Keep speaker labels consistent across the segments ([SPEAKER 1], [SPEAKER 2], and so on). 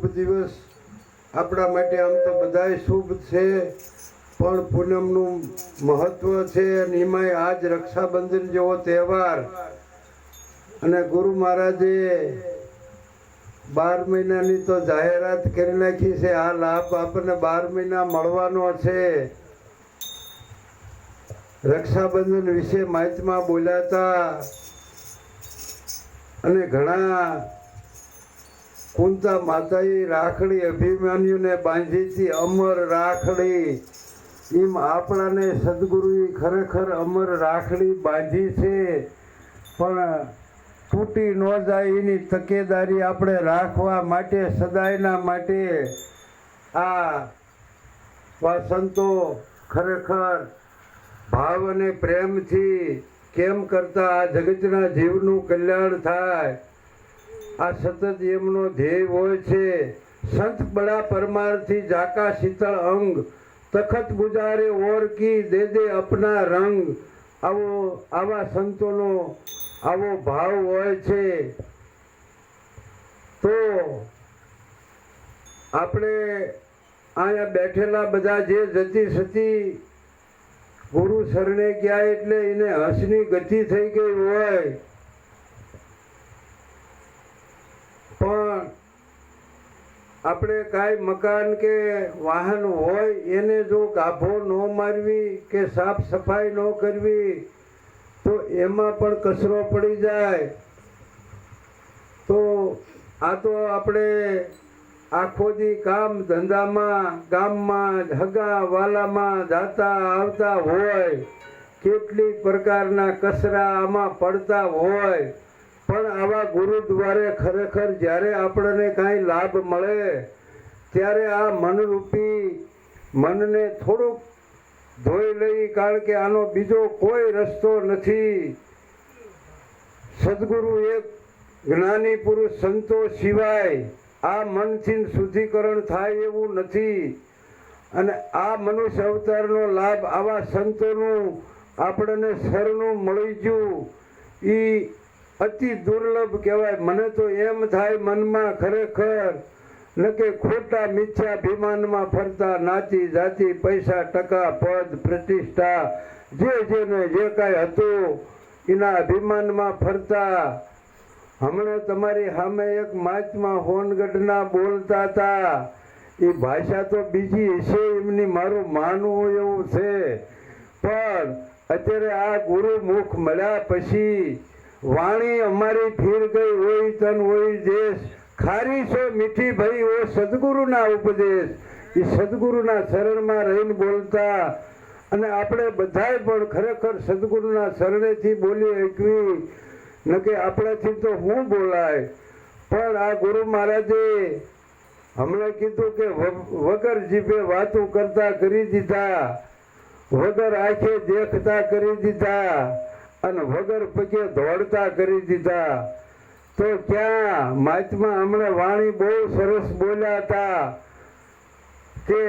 [SPEAKER 1] શુભ દિવસ. આપણા માટે આમ તો બધાય શુભ છે, પણ પૂનમનું મહત્વ છે અને એમાંય આજ રક્ષાબંધન જેવો તહેવાર. અને ગુરુ મહારાજે બાર મહિનાની તો જાહેરાત કરી નાખી છે, આ લાભ આપણને બાર મહિના મળવાનો છે. રક્ષાબંધન વિશે માહિતીમાં બોલ્યા હતા. અને ઘણા કુંતા માતાએ રાખડી અભિમાન્યુને બાંધી હતી અમર રાખડી. એમ આપણાને સદગુરુએ ખરેખર અમર રાખડી બાંધી છે. પણ તૂટી ન જાય એની તકેદારી આપણે રાખવા માટે, સદાયના માટે આ વાસંતો ખરેખર ભાવ અને પ્રેમથી કેમ કરતા આ જગતના જીવનું કલ્યાણ થાય? આ સતત એમનો ધ્યેય હોય છે. સંત બડા પરમારથી જાકા શીતળ અંગ, તખત ગુજારે ઓર કી દે દે અપના રંગ. આવો, આવા સંતોનો આવો ભાવ હોય છે. તો આપણે અહીંયા બેઠેલા બધા જે જતી સતી ગુરુ શરણે ગયા એટલે એને હસની ગતિ થઈ ગઈ હોય પણ આપણે કાંઈ મકાન કે વાહન હોય, એને જો ગાભો ન મારવી કે સાફ સફાઈ ન કરવી, તો એમાં પણ કચરો પડી જાય. તો આ તો આપણે આખો દી કામ ધંધામાં, ગામમાં, હગા, વાલામાં જાતા આવતા હોય. કેટલી પ્રકારના કચરા આમાં પડતા હોય. પણ આવા ગુરુદ્વારે ખરેખર જ્યારે આપણને કાંઈ લાભ મળે, ત્યારે આ મનરૂપી મનને થોડુંક ધોઈ લઈ, કારણ કે આનો બીજો કોઈ રસ્તો નથી. સદગુરુ એક જ્ઞાની પુરુષ સંતો સિવાય આ મનથી શુદ્ધિકરણ થાય એવું નથી. અને આ મનુષ્ય અવતારનો લાભ આવા સંતોનું, આપણને શરણું મળી ગયું. એ અતિ દુર્લભ કહેવાય. મને તો એમ થાય મનમાં ખરેખર કે ખોટા મિથ્યાભિમાનમાં ફરતા નાતી જાતિ પૈસા, ટકા, પદ, પ્રતિષ્ઠા, જે જેને જે કાંઈ હતું, એના અભિમાનમાં ફરતા. હમણાં તમારી સામે એક માચમાં હોનગઢના બોલતા હતા. એ ભાષા તો બીજી હશે એમની, મારું માનવું એવું છે. પણ અત્યારે આ ગુરુ મુખ મળ્યા પછી વાણી અમારી ફીર ગઈ હોય, તન હોય દેશ ખારી છે મીઠી ભાઈ ઓ સદગુરુના ઉપદેશ. એ સદગુરુના શરણમાં રહીને બોલતા. અને આપણે બધાય પણ ખરેખર સદગુરુના શરણેથી બોલી એકવી ન કે આપણાથી તો હું બોલાય. પણ આ ગુરુ મહારાજે હમણાં કીધું કે વગર જીભે વાતો કરતા કરી દીધા. વગર આંખે દેખતા કરી દીધા. અને વગર પગે દોડતા કરી દીધા. તો ક્યાં? મહાત્મા હમણાં વાણી બહુ સરસ બોલ્યા હતા કે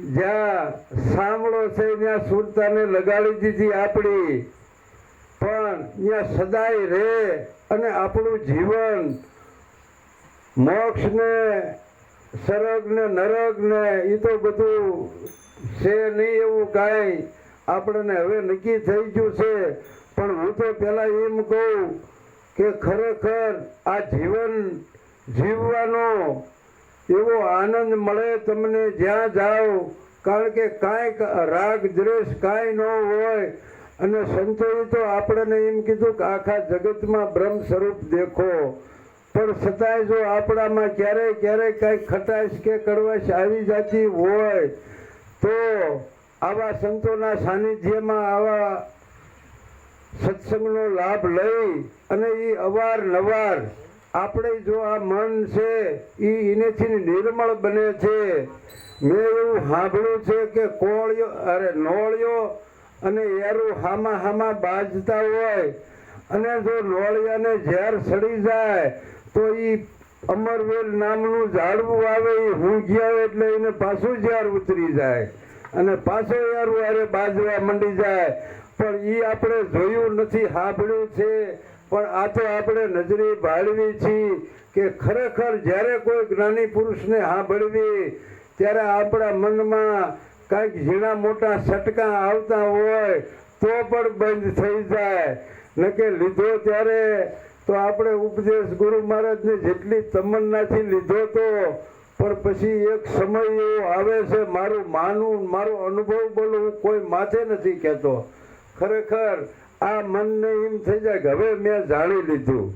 [SPEAKER 1] જ્યાં સાંભળો છે ત્યાં સુરતાને લગાડી દીધી આપણી. પણ ત્યાં સદાય રહે અને આપણું જીવન મોક્ષ ને સરગ ને નરક ને એ તો બધું છે નહીં એવું કાંઈ. આપણને હવે નક્કી થઈ ગયું છે. પણ હું તો પેલા એમ કહું કે ખરેખર આ જીવન જીવવાનો એવો આનંદ મળે તમને જ્યાં જાઓ. કારણ કે કાંઈક રાગ, દ્વેષ કાંઈ ન હોય. અને સંતોએ તો આપણને એમ કીધું કે આખા જગતમાં બ્રહ્મ સ્વરૂપ દેખો. પણ છતાંય જો આપણામાં ક્યારેય ક્યારેય કાંઈક ખટાશ કે કડવાશ આવી જતી હોય, તો આવા સંતોના સાનિધ્યમાં આવા સત્સંગનો લાભ લઈ અને એ અવારનવાર આપણે જો આ મન છે, એ એનેથી નિર્મળ બને છે. મેં એવું સાંભળ્યું છે કે કોળિયો, અરે નોળિયો અને એરું હામા હામા બાજતા હોય. અને જો નોળિયાને ઝેર સડી જાય, તો એ અમરવેલ નામનું ઝાડવું આવે એ ઊંઘ્યા એટલે એને પાછું ઝેર ઉતરી જાય. અને પાછો યારું અરે બાજવા મંડી જાય. પણ એ આપણે જોયું નથી, સાંભળ્યું છે. પણ આ તો આપણે નજરે ભાળવી છીએ કે ખરેખર જ્યારે કોઈ જ્ઞાની પુરુષને સાંભળવી, ત્યારે આપણા મનમાં કાંઈક ઝીણા મોટા સટકા આવતા હોય, તો પણ બંધ થઈ જાય. નકે લીધો ત્યારે તો આપણે ઉપદેશ ગુરુ મહારાજને જેટલી તમન્નાથી લીધો તો, પણ પછી એક સમય એવો આવે છે, મારું માનવું મારો અનુભવ બોલું કોઈ માથે નથી કહેતો. ખરેખર આ મનને એમ થઈ જાય કે હવે મેં જાણી લીધું.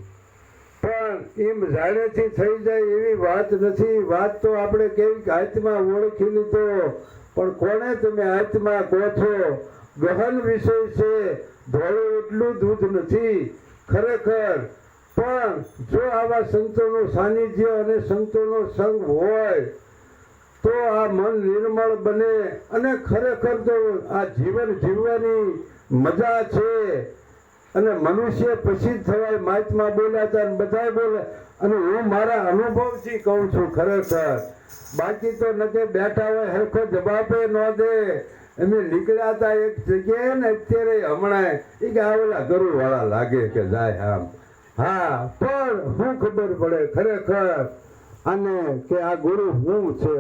[SPEAKER 1] પણ એમ જાણેથી થઈ જાય એવી વાત નથી. વાત તો આપણે કેવી આત્મા ઓળખી લીધો. પણ કોને તમે આત્મા કહો છો ગહન વિષય છે. ધોળું એટલું દૂધ નથી. ખરેખર. પણ જો આવા સંતોનું સાનિધ્ય અને સંતોનો સંગ હોય, તો આ મન નિર્મળ બને અને ખરેખર તો આ જીવન જીવવાની મજા છે. અને મનુષ્ય પછી થવાય માચમાં બોલ્યા અને બધા બોલે. અને હું મારા અનુભવથી કહું છું ખરેખર, બાકી તો નથી બેઠા હોય, હરખો જવાબે ન દે. અમે નીકળ્યા હતા એક જગ્યાએ ને અત્યારે હમણાં એ કે આવેલા ઓલા ગરુ વાળા લાગે કે જાય આમ. હા, પણ શું ખબર પડે ખરેખર અને કે આ ગુરુ હું છે,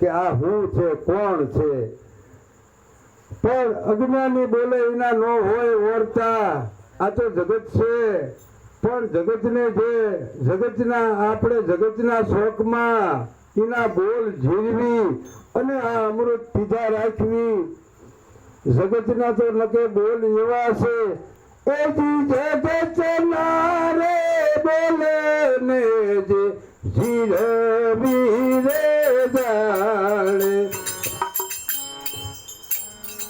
[SPEAKER 1] કે આ હું છે, કોણ છે? પણ અજ્ઞાની બોલે એના ન હોય વર્તા આ તો જગત છે. પણ જગતને જે જગતના આપણે જગતના શોખમાં એના બોલ ઝીરવી અને આ અમૃત પીધા રાખવી. જગતના તો નકે બોલ એવા છે. એ જગત ના રે બોલે ને જે જીરવી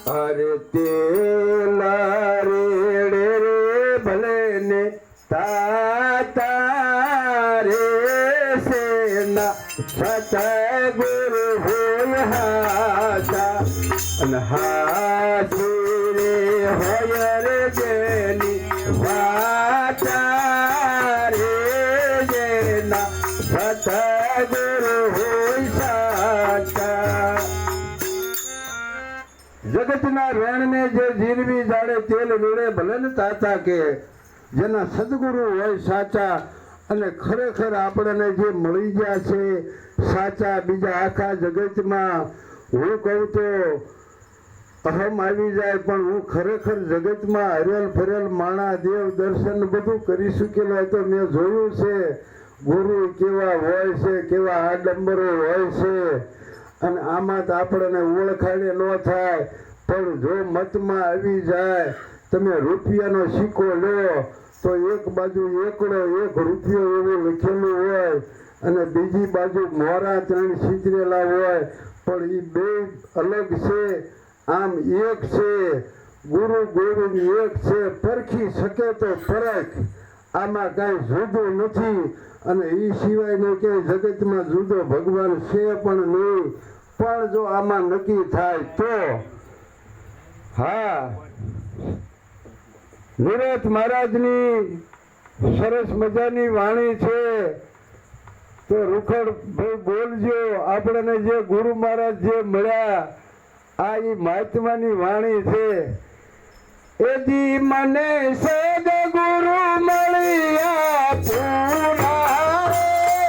[SPEAKER 1] અરે તેલા રેડે રે ભલે ને તાતા રે સેના સતગુરુ હોય હાતા અને હાથી રે હોય રે જેની જગતના રેણને જે જીરવી જાડે તેલ વીણે ભલે ને તાતા કે, જેના સદગુરુ હોય સાચા અને ખરેખર આપણને જે મળી ગયા છે સાચા બીજા આખા જગતમાં, હું કહું તો અહમ આવી જાય, પણ હું ખરેખર જગતમાં હરેલ ફરેલ માણા દેવ દર્શન બધું કરી શકેલો તો મેં જોયું છે. ગુરુ કેવા હોય છે, કેવા આડંબરો હોય છે. અને આમાં તો આપણને ઓળખાણે ન થાય. પણ જો મતમાં આવી જાય, તમે રૂપિયાનો સિક્કો લો, તો એક બાજુ એકડો એક રૂપિયો એવું લખેલું હોય અને બીજી બાજુ મોરા ત્રણ સિતરેલા હોય. પણ એ બે અલગ છે, આમ એક છે, ગુરુ ગોવિંદ એક છે, પરખી શકે તો પરખ. આમાં કાંઈ જુદું નથી અને એ સિવાયનો ક્યાંય જગતમાં જુદો ભગવાન છે પણ નહીં. પણ જો આમાં નક્કી થાય તો હા. વિરથ મહારાજની સરસ મજાની વાણી છે. તો રૂખડ ભાઈ બોલજો આપણને જે ગુરુ મહારાજ જે મળ્યા, આ એ મહાત્માની વાણી છે. એજી મને સદ ગુરુ મળ્યા